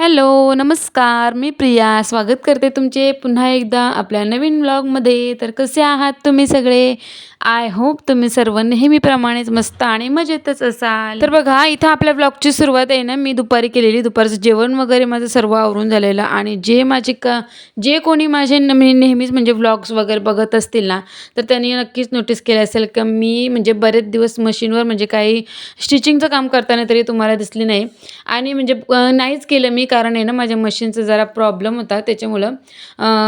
Hello नमस्कार. मी प्रिया. स्वागत करते तुमचे पुन्हा एकदा आपल्या नवीन ब्लॉगमध्ये तर कसे आहात तुम्ही सगळे? आय होप तुम्ही सर्व नेहमीप्रमाणेच मस्त आणि मजेतच असाल. तर बघा इथं आपल्या ब्लॉगची सुरुवात आहे ना. मी दुपारी केलेली. दुपारचं जेवण वगैरे माझं सर्व आवरून झालेलं. आणि जे माझे का जे कोणी माझे न- मी नेहमीच म्हणजे व्लॉग्स वगैरे बघत असतील ना तर त्यांनी नक्कीच नोटीस केलं असेल का मी म्हणजे बरेच दिवस मशीनवर म्हणजे काही स्टिचिंगचं काम करताना तरी तुम्हाला दिसली नाही. आणि म्हणजे नाहीच केलं मी कारण आहे ना माझ्या मशीनचा जरा प्रॉब्लेम होता. त्याच्यामुळं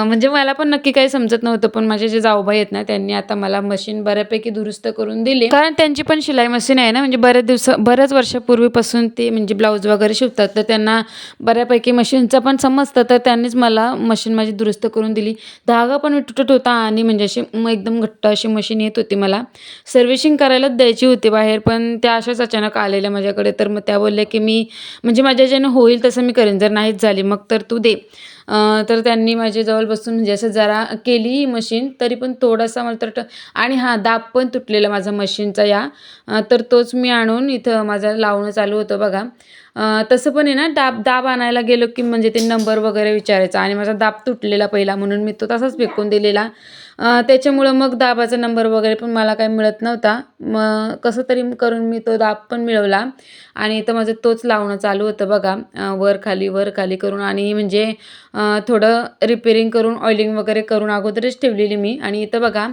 म्हणजे मला पण नक्की काही समजत नव्हतं. पण माझे जे जाऊबाई आहेत ना त्यांनी आता मला मशीन बऱ्यापैकी दुरुस्त करून दिली. कारण त्यांची पण शिलाई मशीन आहे ना म्हणजे बऱ्याच दिवस बऱ्याच वर्षापूर्वीपासून ते म्हणजे ब्लाऊज वगैरे शिवतात. तर त्यांना बऱ्यापैकी मशीनचं पण समजतं. तर त्यांनीच मला मशीन माझी दुरुस्त करून दिली. धागा पण तुटत होता आणि म्हणजे अशी एकदम घट्ट अशी मशीन येत होती मला. सर्व्हिसिंग करायलाच द्यायची होती बाहेर पण त्या अशाच अचानक आलेल्या माझ्याकडे. तर मग त्या बोलल्या की मी म्हणजे माझ्या ज्याने होईल तसं मी करेन. जर नाहीच झाली मग तर तू दे. तर त्यांनी माझ्याजवळ बसून म्हणजे असं जरा केली ही मशीन तरी पण थोडासा मला तर ट- आणि हां दाब पण तुटलेला माझा मशीनचा या. तर तोच मी आणून इथं माझं लावणं चालू होतं बघा. तसं पण आहे ना दाब दाब आणायला गेलो की म्हणजे ते नंबर वगैरे विचारायचा आणि माझा दाब तुटलेला पहिला म्हणून मी तो तसाच फेकून दिलेला. त्याच्यामुळं मग दाबाचा नंबर वगैरे पण मला काही मिळत नव्हता. मग कसं तरी करून मी तो दाब पण मिळवला आणि इथं माझं तोच लावणं चालू होतं बघा. वर खाली वर खाली करून आणि म्हणजे थोडं रिपेरिंग करून ऑइलिंग वगैरे करून अगोदरच ठेवलेली मी. आणि इथं बघा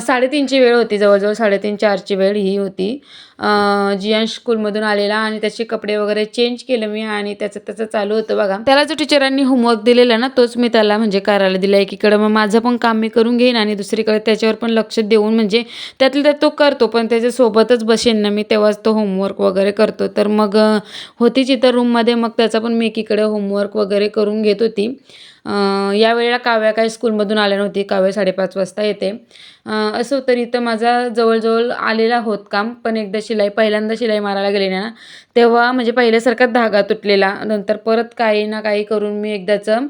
साडेतीनची वेळ होती जवळजवळ साडेतीन चारची वेळ ही होती. अं, जियांश स्कूलमधून आलेला आणि त्याचे कपडे वगैरे चेंज केलं मी आणि त्याचं त्याचं चालू होतं बघा. त्याला जो टीचरांनी होमवर्क दिलेला ना तोच मी त्याला म्हणजे करायला दिला एकीकडं मग माझं पण काम मी करून घेईन आणि दुसरीकडे त्याच्यावर पण लक्ष देऊन म्हणजे त्यातलं त्यात तो करतो पण त्याच्यासोबतच बसेन ना मी तेव्हाच तो होमवर्क वगैरे करतो. तर मग होती होतीच रूममध्ये मग त्याचा पण मी एकीकडे होमवर्क वगैरे करून घेत होती. यावेळेला या वेळेला काव्या काही स्कूलमधून आल्या नव्हती काव्या साडेपाच वाजता येते. असं तरी तर माझा जवळजवळ आलेला होत काम पण एकदा शिलाई पहिल्यांदा शिलाई मारायला गेले ना तेव्हा म्हणजे पहिल्यासारखाच धागा तुटलेला नंतर परत काही ना काही करून मी एकदाचं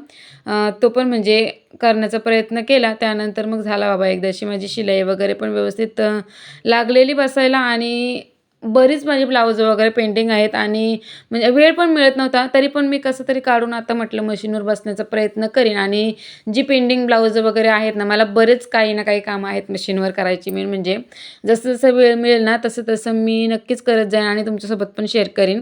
तो पण म्हणजे करण्याचा प्रयत्न केला त्यानंतर मग झाला बाबा एकदाशी माझी शिलाई वगैरे पण व्यवस्थित लागलेली बसायला आणि बरीच माझी ब्लाऊज वगैरे पेंटिंग आहेत आणि म्हणजे वेळ पण मिळत नव्हता तरी पण मी कसं तरी काढून आता म्हटलं मशीनवर बसण्याचा प्रयत्न करीन. आणि जी पेंटिंग ब्लाऊज वगैरे आहेत ना मला बरेच काही ना काही कामं आहेत मशीनवर करायची मी. म्हणजे जसं जसं वेळ मिळेल ना तसं तसं मी नक्कीच करत जाईन आणि तुमच्यासोबत पण शेअर करीन.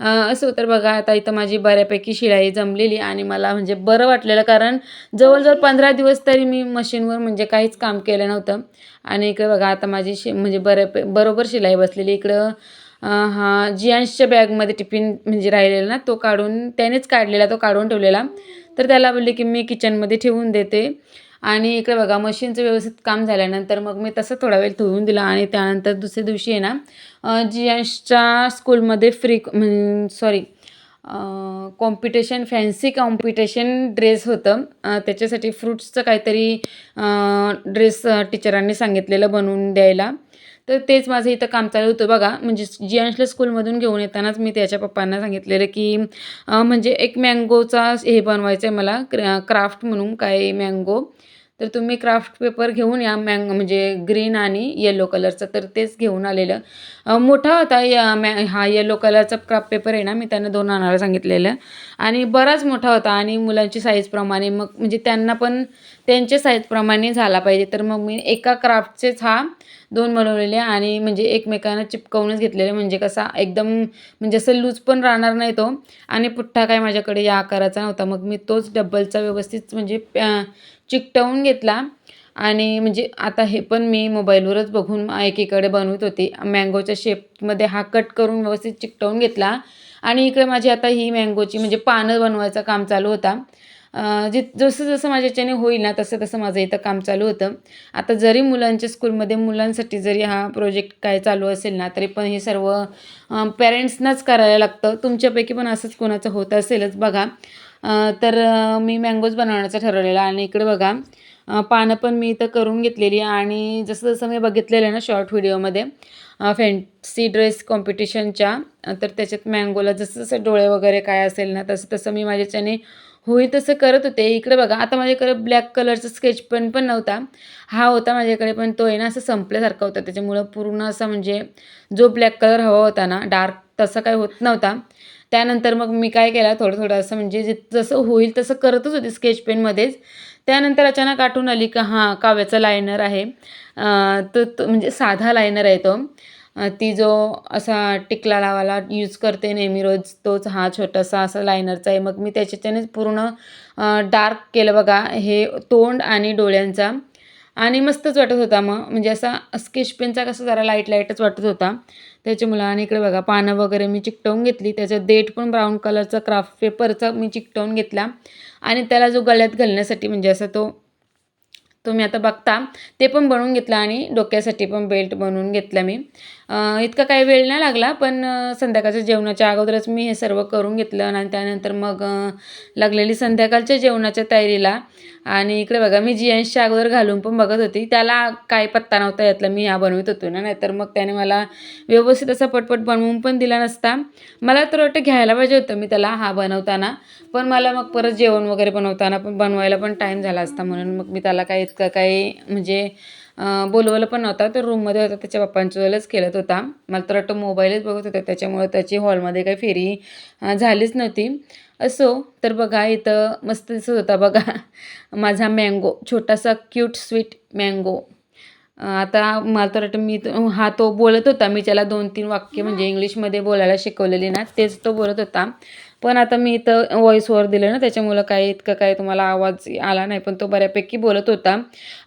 असं तर बघा आता इथं माझी बऱ्यापैकी शिलाई जमलेली आणि मला म्हणजे बरं वाटलेलं कारण जवळजवळ पंधरा दिवस तरी मी मशीनवर म्हणजे काहीच काम केलं नव्हतं. आणि इकडे बघा आता माझी शि म्हणजे बऱ्या बरोबर शिलाई बसलेली. इकडं हा जियांशच्या बॅगमध्ये टिफिन म्हणजे राहिलेला ना तो काढून त्यानेच काढलेला तो काढून ठेवलेला. तर त्याला बोलले की मी किचनमध्ये ठेवून देते. आणि इकडे बघा मशीनचं व्यवस्थित काम झाल्यानंतर मग मी तसं थोडा वेळ धुवून दिला आणि त्यानंतर दुसऱ्या दिवशी आहे ना अं, स्कूलमध्ये free sorry competition fancy competition dress होतं. त्याच्यासाठी फ्रुट्सचं काहीतरी ड्रेस टीचरांनी सांगितलेलं बनवून द्यायला. तर तेच माझं इथं काम चालू होतं. बघा म्हणजे जी जियांशला स्कूलमधून घेऊन येतानाच मी त्याच्या पप्पांना सांगितलेलं की म्हणजे एक मँगोचा हे बनवायचं आहे मला क्राफ्ट म्हणून काय मँगो तर तुम्ही क्राफ्ट पेपर घेऊन या मँग म्हणजे ग्रीन आणि येलो कलरचं तर तेच घेऊन आलेलं. मोठा होता या मॅ हा येलो कलरचा क्राफ्ट पेपर आहे ना मी त्यांना दोन आणायला सांगितलेलं. आणि बराच मोठा होता आणि मुलांची साईजप्रमाणे मग म्हणजे त्यांना पण त्यांच्या साईजप्रमाणे झाला पाहिजे. तर मग मी एका क्राफ्टचेच हा दोन बनवलेले आणि म्हणजे एकमेकांना चिपकवूनच घेतलेले. म्हणजे कसा एकदम म्हणजे असं लूज पण राहणार नाही तो. आणि पुठ्ठा काय माझ्याकडे या आकाराचा नव्हता. मग मी तोच डब्बलचा व्यवस्थित म्हणजे चिकटवून घेतला. आणि म्हणजे आता हे पण मी मोबाईलवरच बघून एकीकडे बनवत होती. मँगोच्या शेपमध्ये हा कट करून व्यवस्थित चिकटवून घेतला. आणि इकडे माझी आता ही मँगोची म्हणजे पानं बनवायचं काम चालू होता. जि जे जसं जसं माझ्या याच्याने होईल ना तसं तसं माझं इथं काम चालू होतं. आता जरी मुलांच्या स्कूलमध्ये मुलांसाठी जरी हा प्रोजेक्ट काय चालू असेल ना तरी पण हे सर्व पेरेंट्सनाच करायला लागतं. तुमच्यापैकी पण असंच कोणाचं होत असेलच बघा. तर मी मँगोज बनवण्याचं ठरवलेलं आणि इकडे बघा पानं पण मी इथं करून घेतलेली आणि जसं जसं मी बघितलेलं ना शॉर्ट व्हिडिओमध्ये फॅन्सी ड्रेस कॉम्पिटिशनच्या तर त्याच्यात मँगोला जसं जसं डोळे वगैरे काय असेल ना तसं तसं मी माझ्याच्याने होईल तसं करत होते. इकडे बघा आता माझ्याकडे ब्लॅक कलरचा स्केच पेन पण नव्हता. हा होता माझ्याकडे पण तो आहे ना असं संपल्यासारखा होता. त्याच्यामुळं पूर्ण असा म्हणजे जो ब्लॅक कलर हवा होता ना डार्क तसा काही होत नव्हता. त्यानंतर मग मी काय केला थोडं थोडं असं म्हणजे जे जसं होईल तसं करतच होते स्केच पेनमध्येच त्यानंतर अचानक आठवून आली का हां काव्याचा लायनर आहे. तर तो तो म्हणजे साधा लायनर आहे तो. ती जो असा टिकला लावाला यूज करते नेहमी रोज तोच हा छोटासा असा लायनरचा आहे. मग मी त्याच्याच्यानेच पूर्ण डार्क केलं बघा. हे तोंड आणि डोळ्यांचा. आणि मस्तच वाटत होता मग. म्हणजे असा स्केच पेनचा कसा जरा लाइट लाईटच वाटत होता. त्याच्यामुळं आणि इकडे बघा पानं वगैरे मी चिकटवून घेतली. त्याचं देठ पण ब्राऊन कलरचा क्राफ्ट पेपरचा मी चिकटवून घेतला. आणि त्याला जो गळ्यात घालण्यासाठी म्हणजे असं तो तुम्ही आता बघता ते पण बनवून घेतलं आणि डोक्यासाठी पण बेल्ट बनवून घेतला मी. इतका काही वेळ नाही लागला पण संध्याकाळच्या जेवणाच्या अगोदरच मी हे सर्व करून घेतलं आणि त्यानंतर मग लागलेली संध्याकाळच्या जेवणाच्या तयारीला आणि इकडे बघा मी जीन्सच्या अगोदर घालून पण बघत होती. त्याला काय पत्ता नव्हता यातला मी हा बनवत होतो ना. नाहीतर मग त्याने मला व्यवस्थित असा पटपट बनवून पण दिला नसता. मला तर वाटतं घ्यायला पाहिजे होतं मी त्याला हा बनवताना. पण मला मग परत जेवण वगैरे बनवताना पण बनवायला पण टाईम झाला असता म्हणून मग मी त्याला काही इतकं काही म्हणजे बोलवलं पण नव्हता. तर रूममध्ये होता त्याच्या पप्पांच्यावरच खेळत होता. मला तर वाटतं मोबाईलच बघत होता. त्याच्यामुळं त्याची हॉलमध्ये काही फेरी झालीच नव्हती. असो तर बघा इथं मस्त दिसत होता बघा. माझा मँगो छोटासा क्यूट स्वीट मँगो आता मला तर वाटतं मी तो- हा तो बोलत होता. मी त्याला दोन तीन वाक्य म्हणजे इंग्लिशमध्ये बोलायला शिकवलेली ना तेच तो बोलत होता. पण आता मी इथं व्हॉईसवर दिलं ना त्याच्यामुळं काय इतकं काही तुम्हाला आवाज आला नाही पण तो बऱ्यापैकी बोलत होता.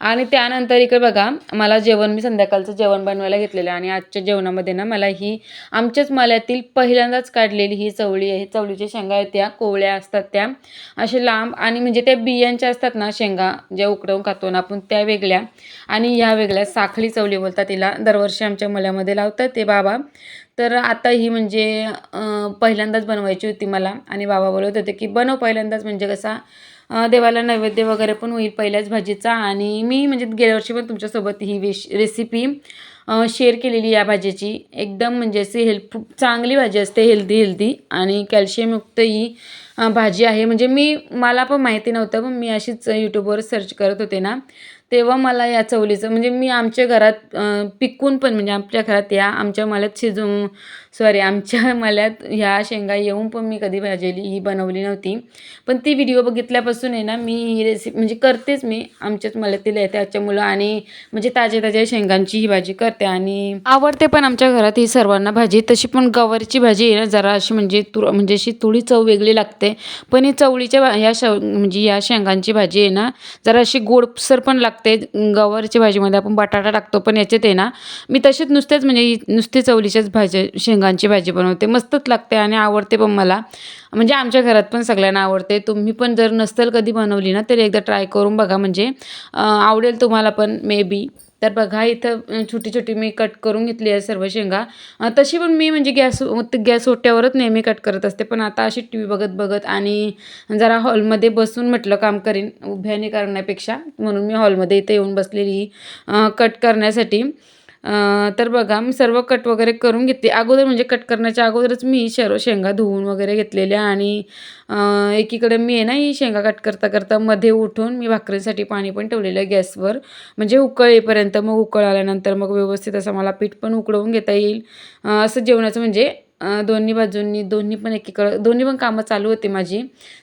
आणि त्यानंतर इकडे बघा मला जेवण मी संध्याकाळचं जेवण बनवायला घेतलेलं आणि आजच्या जेवणामध्ये ना मला ही आमच्याच माल्यातील पहिल्यांदाच काढलेली ही चवळी आहे. चवळीच्या शेंगा आहेत त्या कोवळ्या असतात त्या. असे लांब आणि म्हणजे त्या बियांच्या असतात ना शेंगा ज्या उकडवून खातो ना आपण त्या वेगळ्या. आणि ह्या वेगळ्या साखळी चवळी बोलतात तिला दरवर्षी आमच्या मल्यामध्ये लावतात ते बाबा. तर आता ही म्हणजे पहिल्यांदाच बनवायची होती मला. आणि बाबा बोलत होते की बनव पहिल्यांदाच म्हणजे कसा देवाला नैवेद्य वगैरे पण होईल पहिल्याच भाजीचा. आणि मी म्हणजे गेल्या वर्षी पण तुमच्यासोबत ही वेश रेसिपी शेअर केलेली या भाजीची. एकदम म्हणजे अशी हेल्प चांगली भाजी असते हेल्दी हेल्दी आणि कॅल्शियमयुक्त ही भाजी आहे. म्हणजे मी मला पण माहिती नव्हतं पण मी अशीच यूट्यूबवर सर्च करत होते ना. तेव्हा मला या चवलीचं म्हणजे मी आमच्या घरात पिकून पण म्हणजे आमच्या घरात या आमच्या माल्यात शिजवून सॉरी आमच्या मल्यात ह्या शेंगा येऊन पण मी कधी भाजलेली ही बनवली नव्हती. पण ती व्हिडिओ बघितल्यापासून आहे ना मी ही रेसिपी म्हणजे करतेच मी. आमच्याच मल्यातील आहे त्याच्यामुळं आणि म्हणजे ताज्या ताज्या शेंगांची ही भाजी करते आणि आवडते पण आमच्या घरात ही सर्वांना भाजी. तशी पण गवारीची भाजी आहे ना जरा अशी म्हणजे तुर म्हणजे अशी थोडी चव वेगळी लागते. पण ही चवळीच्या भा- ह्या शव म्हणजे या शेंगांची भाजी आहे ना जरा अशी गोडसर पण लागते. गवारीच्या भाजीमध्ये आपण बटाटा टाकतो पण याच्यात आहे ना मी तसेच नुसतेच म्हणजे ही नुसती चवलीच्याच शेंगा शेंगांची भाजी बनवते मस्तच लागते आणि आवडते पण मला. म्हणजे आमच्या घरात पण सगळ्यांना आवडते. तुम्ही पण जर नसतील कधी बनवली ना तरी एकदा ट्राय करून बघा. म्हणजे आवडेल तुम्हाला पण मे बी तर बघा इथं छोटी छोटी मी कट करून घेतली आहे सर्व शेंगा. तशी पण मी म्हणजे गॅस गॅस ओट्यावरच नेहमी कट करत असते. पण आता अशी टी व्ही बघत बघत आणि जरा हॉलमध्ये बसून म्हटलं काम करीन उभ्याने करण्यापेक्षा. म्हणून मी हॉलमध्ये इथे येऊन बसलेली कट करण्यासाठी. तर बघा मी सर्व कट वगैरे करून घेतली. अगोदर म्हणजे कट करण्याच्या अगोदरच मी सर्व शेंगा धुवून वगैरे घेतलेल्या आणि एकीकडे मी आहे ना ही शेंगा कट करता करता मध्ये उठून मी भाकरीसाठी पाणी पण ठेवलेलं आहे गॅसवर. म्हणजे उकळ येईपर्यंत मग उकळ आल्यानंतर मग व्यवस्थित असं मला पीठ पण उकळवून घेता येईल. असं जेवणाचं म्हणजे दोन्ही बाजूंनी दोन्ही पण एकीकडं दोन्ही पण कामं चालू होती माझी.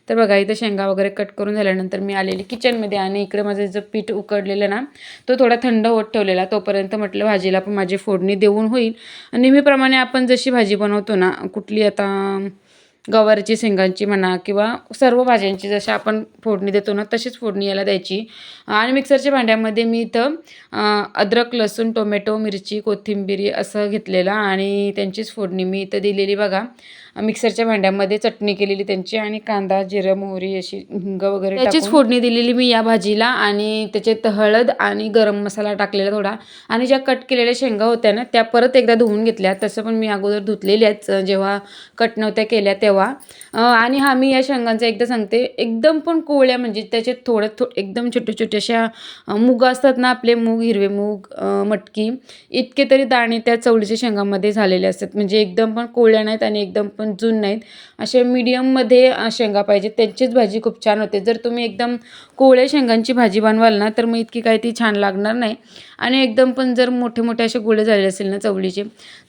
तर बघा इथं शेंगा वगैरे कट करून झाल्यानंतर मी आलेली किचनमध्ये आणि इकडे माझं जो पीठ उकडलेलं ना तो थोडा थंड होत ठेवलेला. तोपर्यंत म्हटलं भाजीला पण माझी फोडणी देऊन होईल. नेहमीप्रमाणे आपण जशी भाजी बनवतो ना कुठली आता गवारीची शेंगांची म्हणा किंवा सर्व भाज्यांची जशी आपण फोडणी देतो ना तशीच फोडणी याला द्यायची. आणि मिक्सरच्या भांड्यामध्ये मी इथं अद्रक लसूण टोमॅटो मिरची कोथिंबीर असं घेतलेलं आणि त्यांचीच फोडणी मी इथं दिलेली बघा. मिक्सरच्या भांड्यामध्ये चटणी केलेली त्यांची आणि कांदा जिरं मोहरी अशी हिंग वगैरे त्याचीच फोडणी दिलेली मी या भाजीला आणि त्याच्यात हळद आणि गरम मसाला टाकलेला थोडा. आणि ज्या कट केलेल्या शेंगा होत्या ना त्या परत एकदा धुवून घेतल्या. तसं पण मी अगोदर धुतलेल्याच जेव्हा कट नव्हत्या केल्या तेव्हा अं, आणि हा मी या शेंगांचं एकदा सांगते एकदम पण कोवळ्या म्हणजे त्याच्यात थोडं थो एकदम छोटे छोटे अशा मूग असतात ना आपले मूग हिरवे मूग मटकी इतके तरी दाणे त्या चवळीच्या शेंगामध्ये झालेले असतात. म्हणजे एकदम पण कोवळ्या नाहीत आणि एकदम पण जून नाहीत. अशा मीडियममध्ये शेंगा पाहिजेत. त्यांचीच भाजी खूप छान होते. जर तुम्ही एकदम कोवळ्या शेंगांची भाजी बनवाल ना तर मग इतकी काही ती छान लागणार नाही. आणि एकदम पण जर मोठे मोठे असे गोळे झालेले असेल ना चवळीचे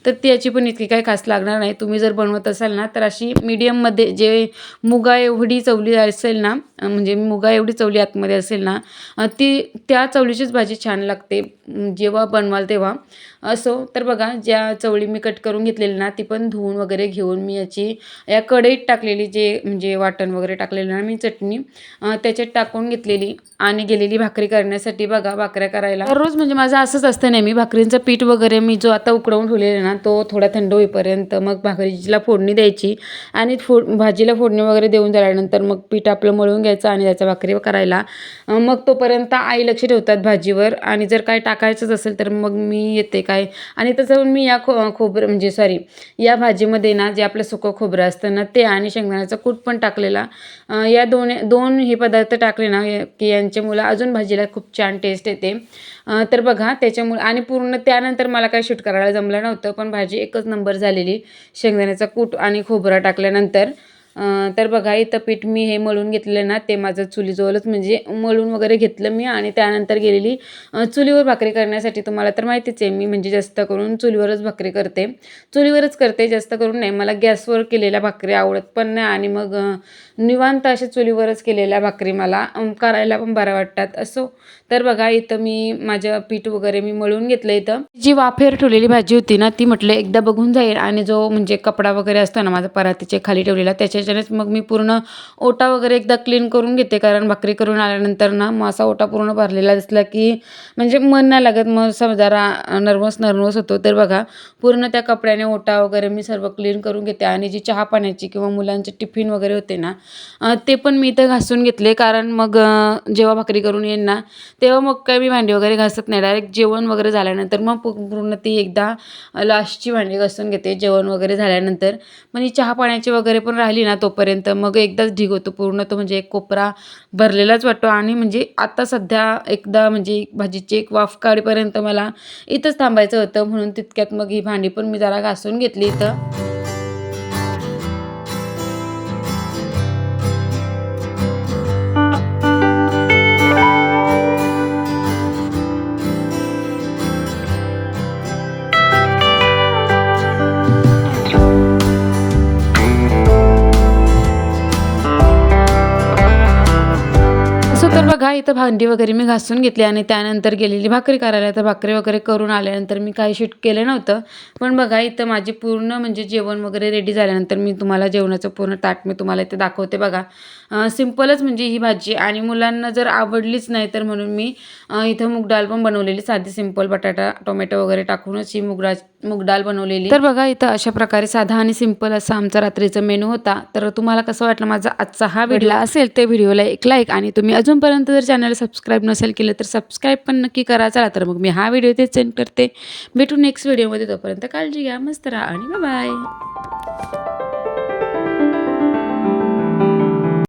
तर त्याची पण इतकी काही खास लागणार नाही. तुम्ही जर बनवत असाल ना तर अशी मीडियममध्ये जे मुगा एवढी चवली असेल ना म्हणजे मुगा एवढी चवली आतमध्ये असेल ना ती त्या चवळीचीच भाजी छान लागते. जेव्हा बनवाल तेव्हा. असो तर बघा ज्या चवळी मी कट करून घेतलेली ना ती पण धुवून वगैरे घेऊन मी याची या कढईत टाकलेली जे म्हणजे वाटण वगैरे टाकलेलं ना मी चटणी त्याच्यात टाकून घेतलेली आणि गेलेली भाकरी करण्यासाठी बघा भाकऱ्या करायला. रोज म्हणजे माझं असंच असतं नेहमी भाकरींचं पीठ वगैरे मी जो आता उकडवून ठेवलेला ना तो थोडा थंड होईपर्यंत मग भाकरीला फोडणी द्यायची आणि फोड भाजीला फोडणी वगैरे देऊन झाल्यानंतर मग पीठ आपलं मळून घ्यायचं आणि त्याचा भाकरी करायला. मग तोपर्यंत आई लक्ष ठेवतात भाजीवर आणि जर काय टाकायचंच असेल तर मग मी येते काय. आणि तसं मी या खो खोबरं म्हणजे सॉरी या भाजीमध्ये ना जे आपलं सुकं खोबरं असतं ना ते आणि शेंगदाण्याचा कूट पण टाकलेला. या दोन दोन हे पदार्थ टाकले ना की यांच्यामुळं अजून भाजीला खूप छान टेस्ट येते. तर बघा त्याच्यामुळे आणि पूर्ण त्यानंतर मला काय शूट करायला जमलं नव्हतं पण भाजी एकच नंबर झालेली. शेंगदाण्याचा कूट आणि खोबरा टाकल्यानंतर तर बघा इथं पीठ मी हे मळून घेतलेलं ना ते माझं चुलीजवळच म्हणजे मळून वगैरे घेतलं मी आणि त्यानंतर गेलेली चुलीवर भाकरी करण्यासाठी तुम्हाला तर माहितीच आहे मी म्हणजे जास्त करून चुलीवरच भाकरी करते. चुलीवरच करते जास्त करून नाही मला गॅसवर केलेल्या भाकरी आवडत पण नाही आणि मग निवांत अशा चुलीवरच केलेल्या भाकरी मला करायला पण बऱ्या वाटतात. असो तर बघा इथं मी माझं पीठ वगैरे मी मळून घेतलं इथं. जी वाफेवर ठेवलेली भाजी होती ना ती म्हटलं एकदा बघून जाईल आणि जो म्हणजे कपडा वगैरे असतो ना माझा परातीचे खाली ठेवलेला त्याच्यानेच मग मी पूर्ण ओटा वगैरे एकदा क्लीन करून घेते. कारण भाकरी करून आल्यानंतर ना मग असा ओटा पूर्ण भरलेला दिसला की म्हणजे मन नाही लागत. मग असं जरा नर्वस नर्वस होतो. तर बघा पूर्ण त्या कपड्याने ओटा वगैरे मी सर्व क्लीन करून घेते. आणि जी चहा पाण्याची किंवा मुलांचे टिफिन वगैरे होते ना ते पण मी इथं घासून घेतले. कारण मग जेव्हा भाकरी करून येईन ना तेव्हा मग काय मी भांडी वगैरे घासत नाही. डायरेक्ट जेवण वगैरे झाल्यानंतर मग पूर्ण ती एकदा लास्टची भांडी घासून घेते. जेवण वगैरे झाल्यानंतर. मग ही चहा पाण्याची वगैरे पण राहिली ना तोपर्यंत. मग एकदाच ढीग होतो. पूर्ण तो म्हणजे एक कोपरा भरलेलाच वाटतो. आणि म्हणजे आता सध्या एकदा म्हणजे भाजीची एक वाफ काढीपर्यंत मला इथंच थांबायचं होतं. म्हणून तितक्यात मग ही भांडी पण मी जरा घासून घेतली इथं. काय इथं भांडी वगैरे मी घासून घेतली आणि त्यानंतर गेलेली भाकरी करायला. तर भाकरी वगैरे करून आल्यानंतर मी काही शूट केलं नव्हतं. पण बघा इथं माझी पूर्ण म्हणजे जेवण वगैरे रेडी झाल्यानंतर मी तुम्हाला जेवणाचं पूर्ण ताट मी तुम्हाला इथे दाखवते बघा. सिंपलच सिम्पलच म्हणजे ही भाजी आणि मुलांना जर आवडलीच नाही तर म्हणून मी इथं मूग डाळ पण बनवलेली. साधी सिंपल बटाटा टोमॅटो वगैरे टाकूनच ही मूग डाळ मूग डाळ बनवलेली. तर बघा इथं अशा प्रकारे साधा आणि सिंपल असा आमचा रात्रीचा मेनू होता. तर तुम्हाला कसं वाटलं माझा आजचा हा व्हिडिओ असेल ते व्हिडिओला एक लाईक आणि तुम्ही अजूनपर्यंत जर चॅनल सबस्क्राईब नसेल केलं तर सबस्क्राईब पण नक्की करा. चला तर मग मी हा व्हिडिओ इथे सेंड करते. भेटू नेक्स्ट व्हिडिओमध्ये तोपर्यंत काळजी घ्या मस्त राहा आणि बाय